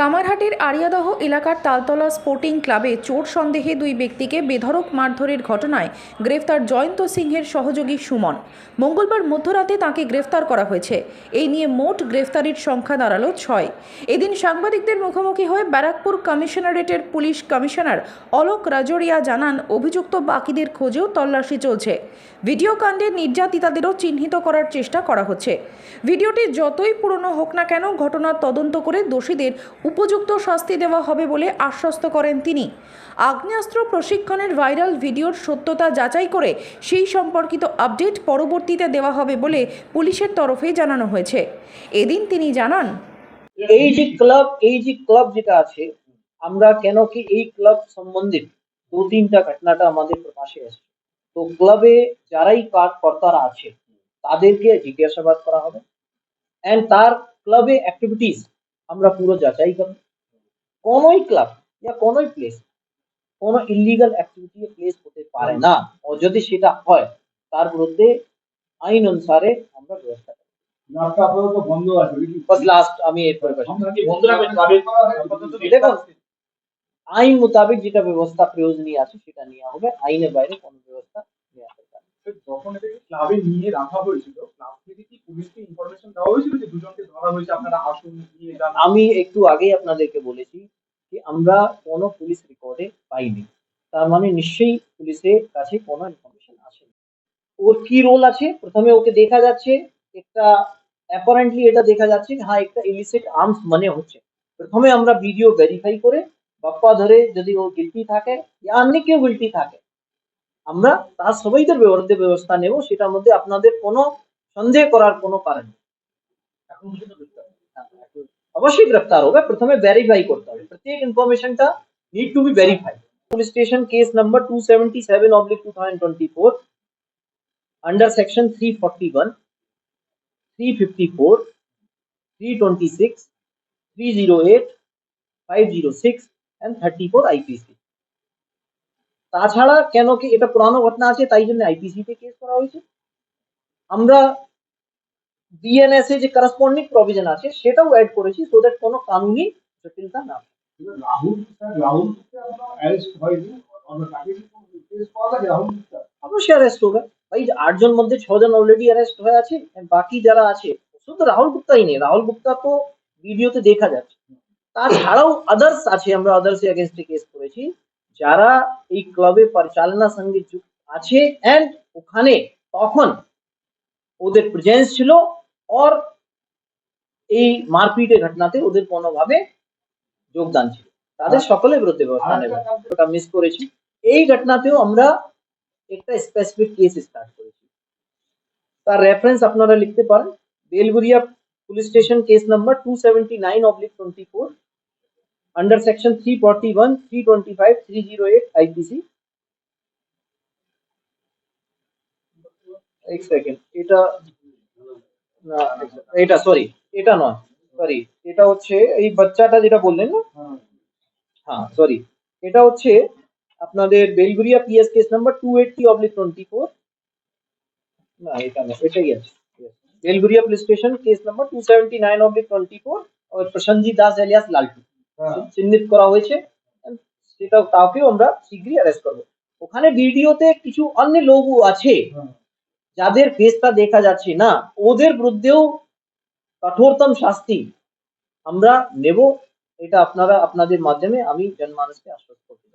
কামারহাটের আরিয়াদহ এলাকার তালতলা স্পোর্টিং ক্লাবে চোর সন্দেহে দুই ব্যক্তিকে বেধড়ক মারধরের ঘটনায় গ্রেফতার জয়ন্ত সিংহের সহযোগী সুমন। মঙ্গলবার মধ্যরাতে তাকে গ্রেফতার করা হয়েছে। এই নিয়ে মোট গ্রেফতারির সংখ্যা দাঁড়াল ছয়। এদিন সাংবাদিকদের মুখোমুখি হয়ে ব্যারাকপুর কমিশনারেটের পুলিশ কমিশনার অলোক রাজরিয়া জানান, অভিযুক্ত বাকিদের খোঁজেও তল্লাশি চলছে। ভিডিও কাণ্ডে নির্যাতিতাদেরও চিহ্নিত করার চেষ্টা করা হচ্ছে। ভিডিওটি যতই পুরনো হোক না কেন, ঘটনার তদন্ত করে দোষীদের উপযুক্ত শাস্তি দেওয়া হবে বলে আশ্বস্ত করেন তিনি। আগ্নেয়াস্ত্র প্রশিক্ষণের ভাইরাল ভিডিওর সত্যতা যাচাই করে সেই সম্পর্কিত আপডেট পরবর্তীতে দেওয়া হবে বলে পুলিশের তরফে জানানো হয়েছে। এদিন তিনি জানান, এই যে ক্লাব, এই যে ক্লাব যেটা আছে, আমরা কেন কি এই ক্লাব সম্বন্ধে দু তিনটা ঘটনাটা আমাদের প্রকাশে আসছে তো ক্লাবে যারাই কর্তারা আছে, তাদেরকে জিজ্ঞাসাবাদ করা হবে। অ্যান্ড তার ক্লাবে অ্যাক্টিভিটিস আমরা পুরো যাচাই করব। কোনোই ক্লাব या কোনোই প্লেস কোনো ইলিগাল অ্যাক্টিভিটি প্লেস হতে পারে না। ও যদি সেটা হয় তার বিরুদ্ধে আইন অনুসারে আমরা ব্যবস্থা করব রাস্তা আপাতত বন্ধ আছে বাস লাস্ট আমি এরপরে আমরা কি বন্ধ রাখবেন দেখুন আইন মোতাবেক যেটা ব্যবস্থা প্রয়োজনীয় আছে সেটা নেওয়া হবে। আইনের বাইরে কোনো ব্যবস্থা নেওয়া হবে না। যখন এটাকে ক্লাবে নিয়ে রাখা হয়েছিল আমি একটু আগেই আপনাদেরকে বলেছি যে আমরা কোনো পুলিশ রেকর্ডে পাইনি। তার মানে নিশ্চয়ই পুলিশের কাছে কোনো ইনফরমেশন আসেনি। ওর কি রোল আছে? প্রথমে ওকে দেখা যাচ্ছে, একটা অ্যাপারেন্টলি এটা দেখা যাচ্ছে হ্যাঁ একটা ইলিসিট আর্মস মানে হচ্ছে। প্রথমে আমরা ভিডিও ভেরিফাই করে বাপ্পা ধরে যদি ও গিলটি থাকে, ইয়া অন্য কেউ গিলটি থাকে, আমরা তার সবাইদের বিরুদ্ধে ব্যবস্থা নেব, সেটার মধ্যে আপনাদের কোনো সন্দেহ করার কোনো কারণ নেই। এখন পর্যন্ত গ্রেপ্তার। অবশ্যই গ্রেফতার হবে। প্রথমে ভেরিফাই করতে হবে। প্রত্যেক ইনফরমেশনটা need to be verify police station case number 277 oblique 2024 under section 341 354 326 308 506 and 34 IPC তাছাড়া কেন কি এটা পুরানো ঘটনা আছে? তাই জন্য আইপিসি তে কেস করা হয়েছে। আমরা বিএনএস এ যে করসপন্ডিং প্রভিশন আছে সেটাও অ্যাড করেছি সো দ্যাট কোনো কানুনি জটিলতা না রাহুল অবশ্যই অ্যারেস্ট হবে। ভাই আটজন মধ্যে ছজন অলরেডি অ্যারেস্ট হয়ে আছে বাকি যারা আছে শুধু রাহুল গুপ্তাই নেই। রাহুল গুপ্তা তো ভিডিওতে দেখা যাচ্ছে। তাছাড়াও আদার্স আছে আমরা আদার্স এগেনস্টে কেস করেছি। যারা এই ক্লাবে পরিচালনা সঙ্গে যুক্ত আছে এন্ড ওখানে তখন ওদের প্রেজেন্স ছিল অর এই মারপিটের ঘটনাতে ওদের কোনোভাবে যোগদান ছিল তাদের সকলের বিরুদ্ধে ব্যবস্থা নেবে ওটা মিস করেছি এই ঘটনাতেও আমরা একটা স্পেসিফিক কেস স্টার্ট করেছি তার রেফারেন্স আপনারা লিখতে পারেন Belgharia police station case number two seventy nine oblique twenty four under section 341 325 308 IPC এক সেকেন্ড এটা না এটা সরি এটা নয় সরি এটা হচ্ছে এই বাচ্চাটা যেটা বললেন না? হ্যাঁ সরি এটা হচ্ছে আপনাদের Belgharia PS case number two eighty oblique twenty four না এটা না এটাই আছে Belgharia police station case number two seventy nine oblique twenty four Prasenjit Das alias Laltu. হ্যাঁ। চিহ্নিত করা হয়েছে সেটা তাকেও আমরা শীঘ্রই অ্যারেস্ট করব। ওখানে ভিডিওতে কিছু অন্য লোকও আছে। হ্যাঁ। যাদের ফেসটা দেখা যাচ্ছে না, ওদের বিরুদ্ধেও কঠোরতম শাস্তি আমরা নেব। এটা আপনারা, আপনাদের মাধ্যমে আমি জনমানুষকে আশ্বস্ত করব